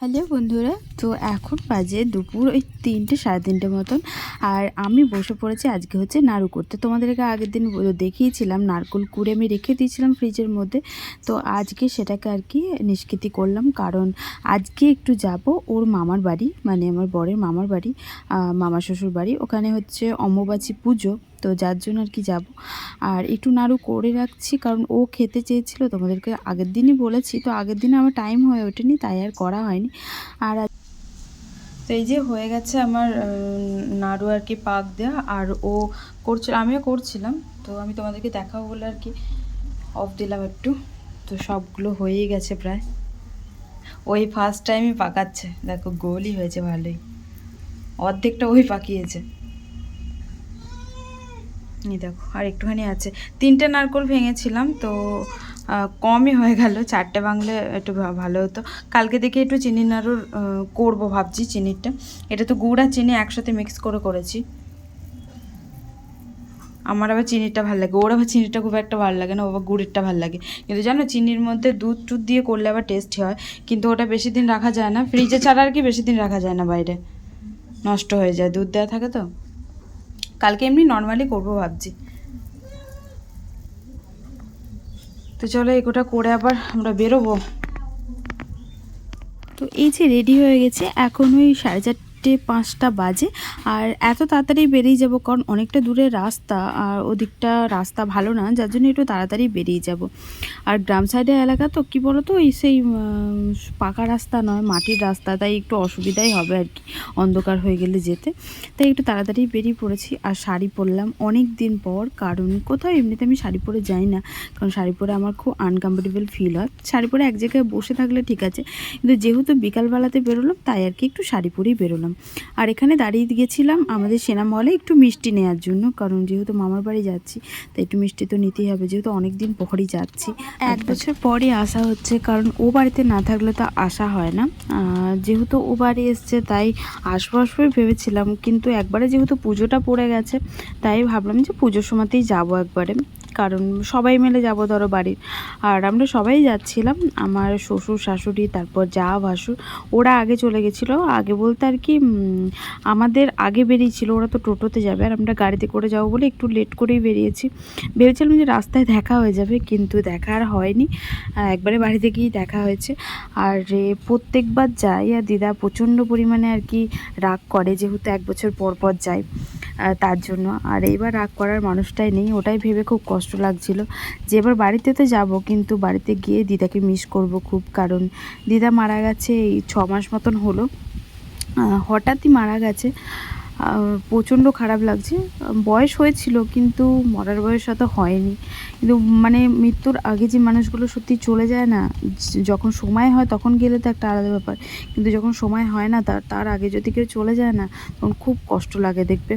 Hello বন্ধুরা, তো এখন বাজে দুপুর ওই তিনটে, সাড়ে তিনটে মতন। আর আমি বসে পড়েছি আজকে হচ্ছে নাড়ু করতে তোমাদেরকে আগের দিন দেখিয়েছিলাম, নারকোল কুড়ে আমি রেখে দিয়েছিলাম ফ্রিজের মধ্যে। তো আজকে সেটাকে আর কি নিষ্কৃতি করলাম, কারণ আজকে একটু যাব ওর মামার বাড়ি মানে আমার বরের মামার বাড়ি মামা শ্বশুর বাড়ি। ওখানে হচ্ছে অম্বুবাচী পুজো। তো যার জন্য আর কি যাব। আর একটু নাড়ু করে রাখছি, কারণ ও খেতে চেয়েছিল, তোমাদেরকে আগের দিনই বলেছি, তো আগের দিনে আমার টাইম হয়ে ওঠেনি, তাই আর করা হয়নি। আর তো এই যে হয়ে গেছে আমার নাড়ু আর কি পাক দেওয়া আর ও করছিল, আমিও করছিলাম, তো আমি তোমাদেরকে দেখাবো বলে আর কি অফ দিলাম একটু। তো সবগুলো হয়েই গেছে প্রায়। ওই ফার্স্ট টাইমই পাকাচ্ছে, দেখো, গোলই হয়েছে ভালোই। অর্ধেকটা ওই পাকিয়েছে। এই দেখো, আর একটুখানি আছে। তিনটে নারকোল ভেঙেছিলাম, তো কমই হয়ে গেল। চারটে ভাঙলে একটু ভালো হতো। কালকে দেখে একটু চিনি নাড়ুর করব ভাবছি চিনিটা এটা তো গুড় আর চিনি একসাথে মিক্স করে করেছি। আমার আবার চিনিটা ভালো লাগে, ওর আবার চিনিটা খুব একটা ভালো লাগে না ও আবার গুড়েরটা ভালো লাগে। কিন্তু জানো, চিনির মধ্যে দুধ টুধ দিয়ে করলে আবার টেস্টি হয়। কিন্তু ওটা বেশি দিন রাখা যায় না ফ্রিজে ছাড়া আর কি বেশি দিন রাখা যায় না বাইরে। নষ্ট হয়ে যায়, দুধ দেওয়া থাকে তো। কালকে এমনি নর্মালি করব ভাবছি। তো চলো এগুলো করে আবার আমরা বেরোবো। তো এই যে রেডি হয়ে গেছে, এখন ওই সাড়ে পাঁচটা বাজে। আর এত তাড়াতাড়ি বেরিয়ে যাব, কারণ অনেকটা দূরে রাস্তা, আর ওদিকটা রাস্তা ভালো না, যার জন্য একটু তাড়াতাড়ি বেরিয়ে যাব। আর গ্রাম সাইডের এলাকা তো, কী বলো তো এই সেই পাকা রাস্তা নয়, মাটির রাস্তা, তাই একটু অসুবিধাই হবে আর কি, অন্ধকার হয়ে গেলে যেতে। তাই একটু তাড়াতাড়ি বেরিয়ে পড়েছি, আর শাড়ি পরলাম অনেক দিন পর, কারণ কোথাও এমনিতে আমি শাড়ি পরে যাই না, কারণ শাড়ি পরে আমার খুব আনকমফোর্টেবল ফিল হয়। শাড়ি পরে এক জায়গায় বসে থাকলে ঠিক আছে, কিন্তু যেহেতু বিকালবেলাতে বেরোলাম, তাই আর কি একটু শাড়ি পরেই বেরোলাম। আর এখানে দাঁড়িয়ে গেছিলাম আমাদের সেনা মলে একটু মিষ্টি নেওয়ার জন্য, কারণ যেহেতু মামার বাড়ি যাচ্ছি, তাই একটু মিষ্টি তো নিতেই হবে, যেহেতু অনেক দিন পরই যাচ্ছি। এক বছর পরে আসা হচ্ছে, কারণ ও বাড়িতে না থাকলে তো আসা হয় না। যেহেতু ও বাড়ি এসছে, তাই আসব আসবোই ভেবেছিলাম, কিন্তু একবারে যেহেতু পুজোটা পড়ে গেছে, তাই ভাবলাম যে পুজোর সময়তেই যাব একবারে। কারণ সবাই মিলে যাব ধরো বাড়ির। আর আমরা সবাই যাচ্ছিলাম, আমার শ্বশুর, শাশুড়ি, তারপর যা, ভাসুর, ওরা আগে চলে গেছিল। আগে বলতে আর কি আমাদের আগে বেরিয়েছিল, ওরা তো টোটোতে যাবে, আর আমরা গাড়িতে করে যাব বলে একটু লেট করেই বেরিয়েছি। ভেবেছিলাম যে রাস্তায় দেখা হয়ে যাবে, কিন্তু দেখা আর হয়নি। একবারে বাড়িতে গিয়েই দেখা হয়েছে। আর প্রত্যেকবার যাই, আর দিদা প্রচণ্ড পরিমাণে আর কি রাগ করে, যেহেতু এক বছর পর পর যাই তার জন্য। আর এইবার রাগ করার মানুষটাই নেই, ওটাই ভেবে খুব কষ্ট লাগছিল যে এবার বাড়িতে তো যাব, কিন্তু বাড়িতে গিয়ে দিদাকে মিস করব খুব। কারণ দিদা মারা গেছে এই ছ মাস মতন হলো। হঠাৎই মারা গেছে। প্রচণ্ড খারাপ লাগছে। বয়স হয়েছিল কিন্তু মরার বয়স অত হয়নি। কিন্তু মানে মৃত্যুর আগে যে মানুষগুলো সত্যি চলে যায় না যখন সময় হয় তখন গেলে তো একটা আলাদা ব্যাপার। কিন্তু যখন সময় হয় না তার তার আগে যদি কেউ চলে যায় না, তখন খুব কষ্ট লাগে দেখবে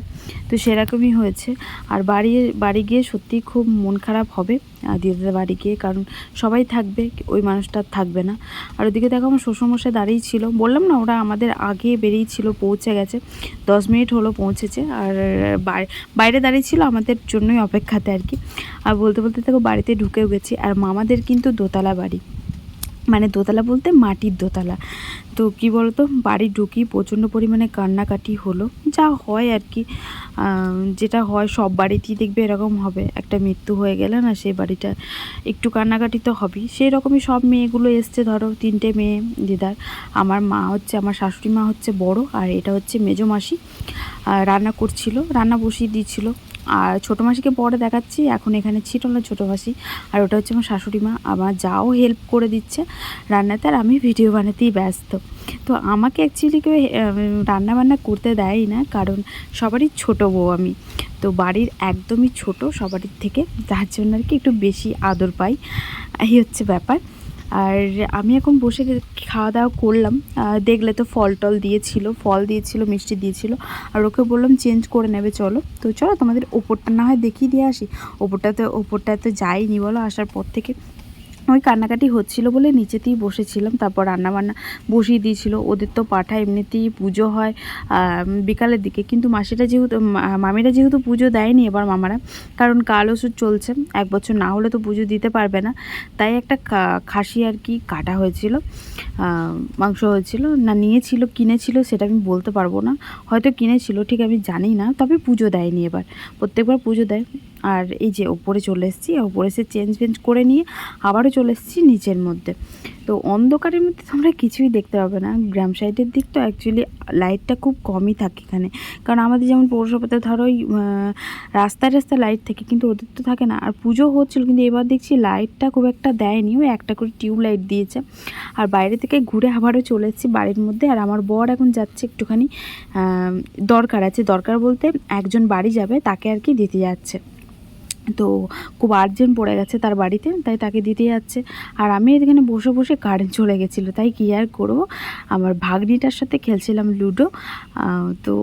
তো সেরকমই হয়েছে। আর বাড়ি বাড়ি গিয়ে সত্যিই খুব মন খারাপ হবে। দিদাদের বাড়ি গিয়ে, কারণ সবাই থাকবে, ওই মানুষটা থাকবে না। আর ওদিকে দেখো আমার শ্বশুরমশাই দাঁড়িয়ে ছিল। বললাম না, ওরা আমাদের আগে বেরিয়েছিল পৌঁছে গেছে। দশ মিনিট হলো পৌঁছেছে। আর বাইরে দাঁড়িয়ে ছিল আমাদের জন্যই অপেক্ষাতে আর কি। আর বলতে বলতে দেখো বাড়িতে ঢুকেও গেছি। আর মামাদের কিন্তু দোতলা বাড়ি। মানে দোতলা বলতে মাটির দোতলা। তো কি বলতো, বাড়ি ঢুকি প্রচণ্ড পরিমাণে কান্নাকাটি হলো। যা হয় আর কি যেটা হয় সব বাড়িতেই দেখবে এরকম হবে। একটা মৃত্যু হয়ে গেলে না সেই বাড়িটা একটু কান্নাকাটি তো হবেই। সেই রকমই সব মেয়েগুলো এসছে, ধরো তিনটে মেয়ে, দিদার। আমার মা হচ্ছে, আমার শাশুড়ি মা হচ্ছে বড়, আর এটা হচ্ছে মেজো মাসি। রান্না করছিল, রান্না বসিয়ে দিয়েছিল। আর ছোটো মাসিকে পরে দেখাচ্ছি। এখন এখানে ছিল না ছোটো মাসি। আর ওটা হচ্ছে আমার শাশুড়ি মা। আমার যাও হেল্প করে দিচ্ছে রান্নাতে আর আমি ভিডিও বানাতেই ব্যস্ত। তো আমাকে অ্যাকচুয়ালি কেউ রান্না বান্না করতে দেয়ই না। কারণ সবারই ছোট বউ আমি। তো বাড়ির একদমই ছোট, সবারই থেকে। যার জন্য আর কি একটু বেশি আদর পাই। এই হচ্ছে ব্যাপার। আর আমি এখন বসে খাওয়া দাওয়া করলাম। দেখলে তো ফল টল দিয়েছিল, ফল দিয়েছিল, মিষ্টি দিয়েছিল। আর ওকে বললাম, চেঞ্জ করে নেবে, চলো। তো চলো তোমাদের ওপরটা না হয় দেখিয়ে দিয়ে আসি। ওপোরটাতে ওপরটা তো যাইনি বলো, আসার পর থেকে। ওই কান্নাকাটি হচ্ছিল বলে নিচেতেই বসেছিলাম, তারপর রান্নাবান্না বসিয়ে দিয়েছিল। ওদের তো পাঠা এমনিতেই পুজো হয় বিকালের দিকে। কিন্তু মাসিরা যেহেতু মামিরা যেহেতু পুজো দেয়নি এবার মামারা, কারণ কাল ওষুধ চলছে, এক বছর না হলে তো পুজো দিতে পারবে না। তাই একটা খাসি আর কি কাটা হয়েছিল মাংস হয়েছিল, না নিয়েছিল, কিনেছিল সেটা আমি বলতে পারব না। হয়তো কিনেছিল, ঠিক আমি জানি না, তবে পুজো দেয়নি এবার। প্রত্যেকবার পুজো দেয়। আর এই যে ওপরে চলে এসেছি, ওপরে এসে চেঞ্জ ফেঞ্জ করে নিয়ে আবারও চলে এসেছি নিচের মধ্যে। তো অন্ধকারের মধ্যে তোমরা কিছুই দেখতে পাবে না। গ্রাম সাইডের দিক তো অ্যাকচুয়ালি লাইটটা খুব কমই থাকে এখানে। কারণ আমাদের যেমন পৌরসভাতে ধরো ওই রাস্তায় রাস্তায় লাইট থাকে, কিন্তু ওদের তো থাকে না। আর পুজো হচ্ছিল, কিন্তু এবার দেখছি লাইটটা খুব একটা দেয়নি। ওই একটা করে টিউব লাইট দিয়েছে। আর বাইরে থেকে ঘুরে আবারও চলে এসেছি বাড়ির মধ্যে। আর আমার বর এখন যাচ্ছে একটুখানি দরকার আছে। দরকার বলতে একজন বাড়ি যাবে, তাকে আর কি দিতে যাচ্ছে। তো খুব আর্জেন্ট পড়ে গেছে তার বাড়িতে, তাই তাকে দিতে যাচ্ছে। আর আমি এখানে বসে বসে কারেন্ট চলে গেছিল, তাই কী আর করব? আমার ভাগ্নিটার সাথে খেলছিলাম লুডো তো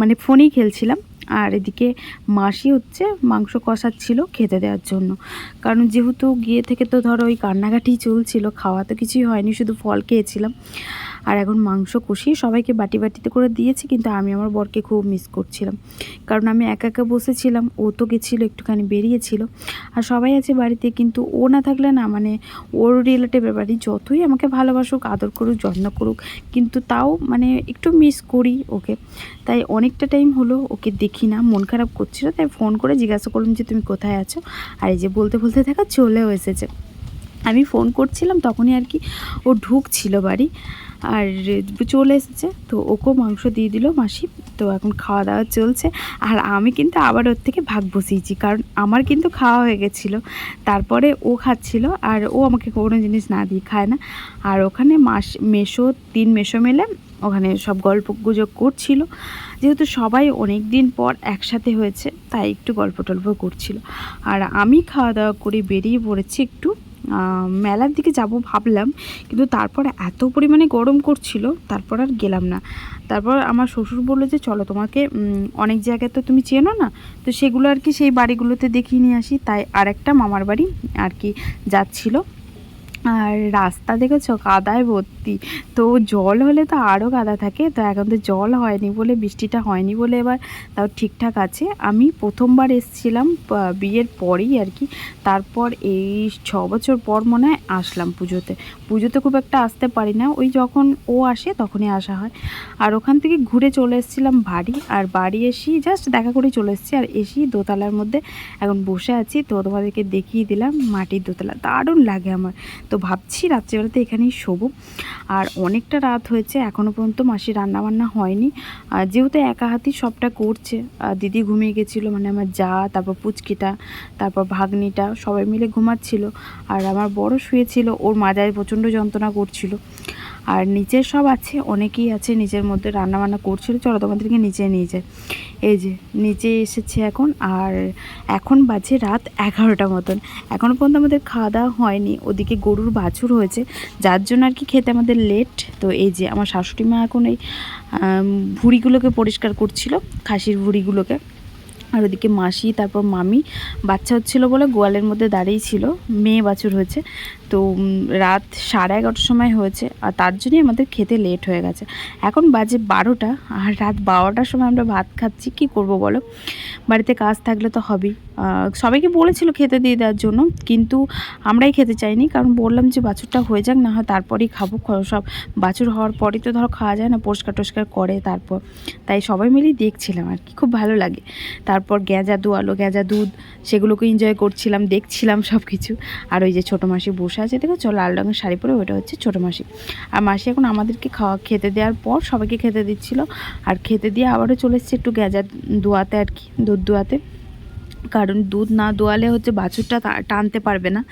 মানে ফোনেই খেলছিলাম। আর এদিকে মাসি হচ্ছে মাংস কষাচ্ছিল খেতে দেওয়ার জন্য। কারণ যেহেতু গিয়ে থেকে তো ধরো ওই কান্নাকাটি চলছিল, খাওয়া তো কিছুই হয়নি, শুধু ফল খেয়েছিলাম। আর এখন মাংস কষিয়ে সবাইকে বাটি বাটিতে করে দিয়েছি, কিন্তু আমি আমার বরকে খুব মিস করছিলাম। কারণ আমি একা একা বসেছিলাম, ও তো গেছিল, একটুখানি বেরিয়েছিল। আর সবাই আছে বাড়িতে, কিন্তু ও না থাকলে না মানে ওর রিলেটিভের বাড়ি যতই আমাকে ভালোবাসুক, আদর করুক, যত্ন করুক, কিন্তু তাও মানে একটু মিস করি ওকে। তাই অনেকটা টাইম হলো ওকে দেখি না, মন খারাপ করছিল, তাই ফোন করে জিজ্ঞাসা করলাম যে, তুমি কোথায় আছো? আর এই যে বলতে বলতে দেখা চলেও এসেছে। আমি ফোন করছিলাম, তখনই আর কি ও ঢুকছিল বাড়ি। আর চলে এসেছে, তো ওকেও মাংস দিয়ে দিল মাসি। তো এখন খাওয়া দাওয়া চলছে। আর আমি কিন্তু আবার ওর থেকে ভাগ বসিয়েছি, কারণ আমার কিন্তু খাওয়া হয়ে গেছিল। তারপরে ও খাচ্ছিল, আর ও আমাকে কোনো জিনিস না দিয়ে খায় না। আর ওখানে মাস মেশো তিন মেশো মেলে ওখানে সব গল্প গুজব করছিল। যেহেতু সবাই অনেক দিন পর একসাথে হয়েছে, তাই একটু গল্প টল্প করছিল। আর আমি খাওয়া দাওয়া করে বেরিয়ে পড়েছি একটু মেলার দিকে যাব ভাবলাম, কিন্তু তারপর এত পরিমাণে গরম করছিল, তারপর আর গেলাম না। তারপর আমার শ্বশুর বলল যে, চলো তোমাকে অনেক জায়গায় তো তুমি চেনো না, তো সেগুলো আর কি সেই বাড়িগুলোতে দেখিয়ে নিয়ে আসি। তাই আর একটা মামার বাড়ি আর কি যাচ্ছিল। আর রাস্তা দেখেছ? কাদায় ভর্তি। তো জল হলে তো আরও কাদা থাকে। তো এখন তো জল হয়নি বলে, বৃষ্টিটা হয়নি বলে এবার তাও ঠিকঠাক আছে। আমি প্রথমবার এসেছিলাম বিয়ের পরেই আর কি। তারপর এই ছ বছর পর মনে হয় আসলাম পুজোতে। পুজোতে খুব একটা আসতে পারি না। ওই যখন ও আসে তখনই আসা হয়। আর ওখান থেকে ঘুরে চলে এসেছিলাম বাড়ি। আর বাড়ি এসেই জাস্ট দেখা করে চলে এসেছি। আর এসেই দোতলার মধ্যে এখন বসে আছি। তো তোমাদেরকে দেখিয়ে দিলাম মাটির দোতলা। দারুণ লাগে আমার। তো ভাবছি রাত্রিবেলাতে এখানেই শোবো। আর অনেকটা রাত হয়েছে এখনও পর্যন্ত মাসি রান্নাবান্না হয়নি। আর যেহেতু একা হাতি সবটা করছে দিদি ঘুমিয়ে গেছিল মানে আমার যা, তারপর পুচকিটা, তারপর ভাগ্নিটা, সবাই মিলে ঘুমাচ্ছিল। আর আমার বড় শুয়েছিল, ওর মাজায় প্রচণ্ড যন্ত্রণা করছিল। আর নিচের সব আছে, অনেকেই আছে নিচের মধ্যে রান্নাবান্না করছিল, চলো তোমাদেরকে নিচে নিয়ে যায় এই যে নিচে এসেছে এখন, আর এখন বাজে রাত এগারোটা মতন। এখনও পর্যন্ত আমাদের খাওয়া দাওয়া হয়নি, ওদিকে গরুর বাছুর হয়েছে, যার জন্য আর কি খেতে আমাদের লেট তো এই যে, আমার শাশুড়ি মা এখন এই ভুঁড়িগুলোকে পরিষ্কার করছিল, খাসির ভুঁড়িগুলোকে। আর ওদিকে মাসি, তারপর মামি, বাচ্চা হচ্ছিল বলে গোয়ালের মধ্যে দাঁড়িয়ে ছিল, মেয়ে বাছুর হয়েছে। তো রাত সাড়ে এগারোটার সময় হয়েছে আর তার জন্যই আমাদের খেতে লেট হয়ে গেছে। এখন বাজে বারোটা আর রাত বারোটার সময় আমরা ভাত খাচ্ছি, কি করব বলো? বাড়িতে কাজ থাকলে তো হবেই। সবাইকে বলেছিল খেতে দিয়ে দেওয়ার জন্য, কিন্তু আমরাই খেতে চাইনি কারণ বললাম যে বাছুরটা হয়ে যাক, না হয় তারপরেই খাব। সব বাছুর হওয়ার পরেই তো ধরো খাওয়া যায় না, পরিষ্কার টস্কার করে তারপর। তাই সবাই মিলেই দেখছিলাম আর কি, খুব ভালো লাগে। তারপর গেঁজা আলো গেঁজা দুধ, সেগুলোকে এনজয় করছিলাম, দেখছিলাম সব কিছু আর ওই যে ছোটো মাসি বসে আছে দেখো চলো লাল রঙের শাড়ি পরে ওইটা হচ্ছে ছোটো মাসি। আর মাসি এখন আমাদেরকে খাওয়া, খেতে দেওয়ার পর সবাইকে খেতে দিচ্ছিল। আর খেতে দিয়ে আবারও চলে এসছে একটু গেজার দোয়াতে আর কি, দুধ দোয়াতে। কারণ দুধ না দোয়ালে হচ্ছে বাছুরটা টানতে পারবে না।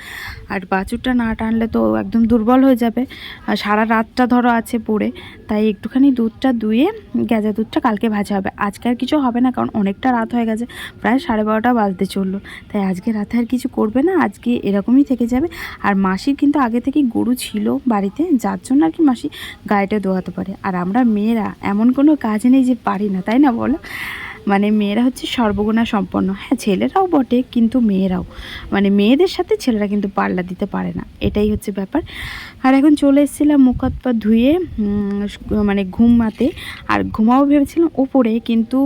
আর বাছুরটা না টানলে তো একদম দুর্বল হয়ে যাবে। আর সারা রাতটা ধরো আছে পড়ে, তাই একটুখানি দুধটা দুয়ে গেজা দুধটা কালকে ভাজা হবে। আজকে আর কিছু হবে না, কারণ অনেকটা রাত হয়ে গেছে, প্রায় সাড়ে বারোটা বাজতে চলল। তাই আজকে রাতে আর কিছু করবে না, আজকে এরকমই থেকে যাবে। আর মাসির কিন্তু আগে থেকেই গরু ছিল বাড়িতে, যার জন্য আর কি মাসি গায়েটা দোয়াতে পারে। আর আমরা মেয়েরা এমন কোনো কাজ নেই যে পারি না, তাই না বলো? মানে মেয়েরা হচ্ছে সর্বগুণা সম্পন্ন। হ্যাঁ ছেলেরাও বটে কিন্তু মেয়েরাও। মানে মেয়েদের সাথে ছেলেরা কিন্তু পাল্লা দিতে পারে না। এটাই হচ্ছে ব্যাপার। আর এখন চলে এসেছিলাম মুখ হাত পা ধুয়ে মানে ঘুমাতে। আর ঘুমাও ভেবেছিলাম ওপরে কিন্তু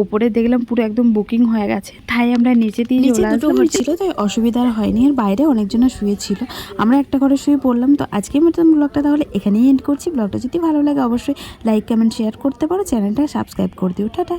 ওপরে দেখলাম পুরো একদম বুকিং হয়ে গেছে। তাই আমরা নিচে দিয়ে দুটো ঘর ছিল তাই অসুবিধা আর হয়নি। আর বাইরে অনেকজনা শুয়েছিল আমরা একটা ঘরে শুয়ে পড়লাম। তো আজকের মতন ব্লগটা তাহলে এখানেই এন্ড করছি। ব্লগটা যদি ভালো লাগে অবশ্যই লাইক কমেন্ট শেয়ার করতে পারো। চ্যানেলটা সাবস্ক্রাইব করে দিও। টাটা।